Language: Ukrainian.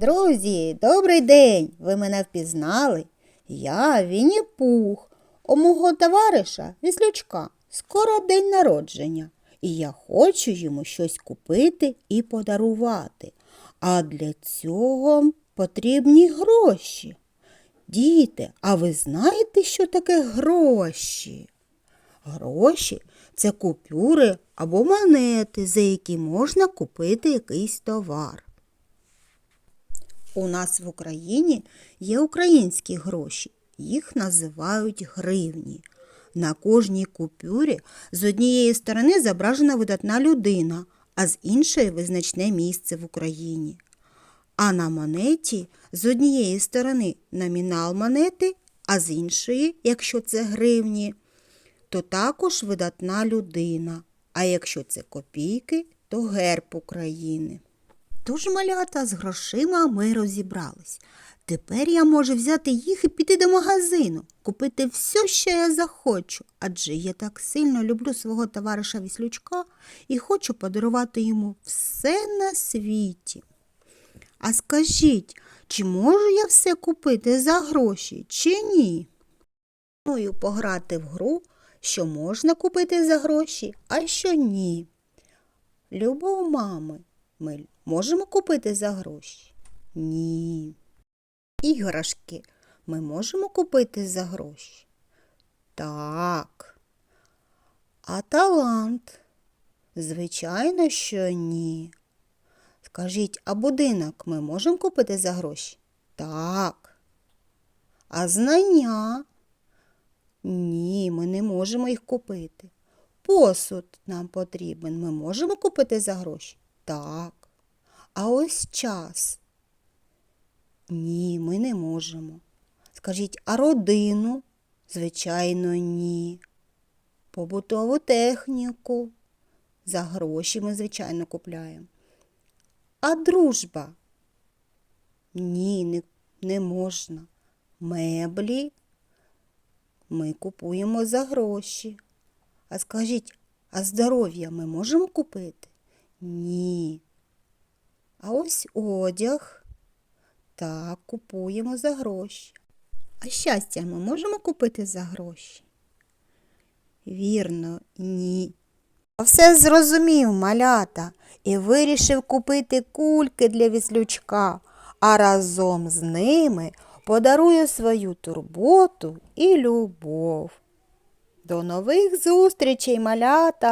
Друзі, добрий день! Ви мене впізнали? Я Вінні Пух. У мого товариша Віслючка скоро день народження, і я хочу йому щось купити і подарувати. А для цього потрібні гроші. Діти, а ви знаєте, що таке гроші? Гроші це купюри або монети, за які можна купити якийсь товар. У нас в Україні є українські гроші, їх називають гривні. На кожній купюрі з однієї сторони зображена видатна людина, а з іншої визначне місце в Україні. А на монеті з однієї сторони номінал монети, а з іншої, якщо це гривні, то також видатна людина. А якщо це копійки, то герб України. Тож, малята, з грошима ми розібрались. Тепер я можу взяти їх і піти до магазину, купити все, що я захочу, адже я так сильно люблю свого товариша Віслючка і хочу подарувати йому все на світі. А скажіть, чи можу я все купити за гроші, чи ні? Пропоную пограти в гру, що можна купити за гроші, а що ні. Любов мами ми можемо купити за гроші? Ні. Іграшки ми можемо купити за гроші? Так. А талант? Звичайно, що ні. Скажіть, а будинок ми можемо купити за гроші? Так. А знання? Ні, ми не можемо їх купити. Посуд нам потрібен. Ми можемо купити за гроші? Так. А ось час? Ні, ми не можемо. Скажіть, а родину? Звичайно, ні. Побутову техніку. За гроші ми, звичайно, купляємо. А дружба? Ні, не, не можна. Меблі ми купуємо за гроші. А скажіть, а здоров'я ми можемо купити? Ні. А ось одяг. Так, купуємо за гроші. А щастя ми можемо купити за гроші? Вірно, ні. А Все зрозумів, малята, і вирішив купити кульки для віслючка, а разом з ними подарую свою турботу і любов. До нових зустрічей, малята!